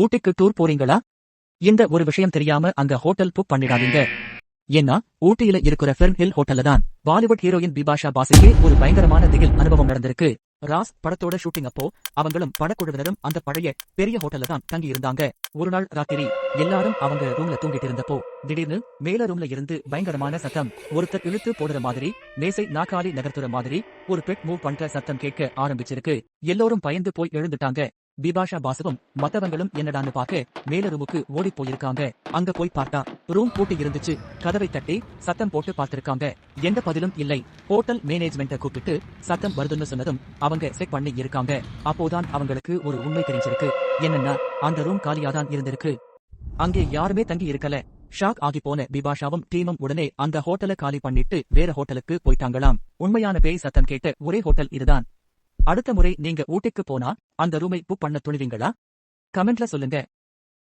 ஊட்டிக்கு டூர் போறீங்களா? இந்த ஒரு விஷயம் தெரியாம அங்க ஹோட்டல் புக் பண்ணிடாதீங்க. ஏன்னா ஊட்டியில இருக்கிற ஃபெர்ன் ஹில் ஹோட்டல்ல தான் பாலிவுட் ஹீரோயின் பிபாஷா பாசுக்கே ஒரு பயங்கரமான திகில் அனுபவம் நடந்திருக்கு. ராஸ் படத்தோட ஷூட்டிங் அப்போ அவங்களும் படக்குழுவினரும் அந்த பழைய பெரிய ஹோட்டல்ல தான் தங்கி இருந்தாங்க. ஒரு நாள் ராத்திரி எல்லாரும் அவங்க ரூம்ல தூங்கிட்டு இருந்தப்போ திடீர்னு மேல ரூம்ல இருந்து பயங்கரமான சத்தம். ஒருத்தர் இழுத்து போடுற மாதிரி மேசை நாக்காலி நகர்த்துற மாதிரி ஒரு பெட் மூவ் பண்ற சத்தம் கேட்க ஆரம்பிச்சிருக்கு. எல்லோரும் பயந்து போய் எழுந்துட்டாங்க. பிபாஷா பாசுவும் மத்தவங்களும் என்னடான்னு பார்க்க மேல ரூமுக்கு ஓடி போயிருக்காங்க. அங்க போய் பார்த்தா ரூம் பூட்டி இருந்துச்சு. கதவை தட்டி சத்தம் போட்டு பார்த்திருக்காங்க. எந்த பதிலும் இல்லை. ஹோட்டல் மேனேஜ்மெண்ட்ட கூப்பிட்டு சத்தம் வருதுன்னு சொன்னதும் அவங்க செக் பண்ணி இருக்காங்க. அப்போதான் அவங்களுக்கு ஒரு உண்மை தெரிஞ்சிருக்கு. என்னன்னா அந்த ரூம் காலியாதான் இருந்திருக்கு. அங்கே யாருமே தங்கி இருக்கல. ஷாக் ஆகி போன பிபாஷாவும் டீமும் உடனே அந்த ஹோட்டலை காலி பண்ணிட்டு வேற ஹோட்டலுக்கு போயிட்டாங்களாம். உண்மையான பேய் சத்தம் கேட்ட ஒரே ஹோட்டல் இதுதான். அடுத்த முறை நீங்க ஊட்டிக்கு போனா அந்த ரூமை புக் பண்ண துணிவீங்களா? கமெண்ட்ல சொல்லுங்க.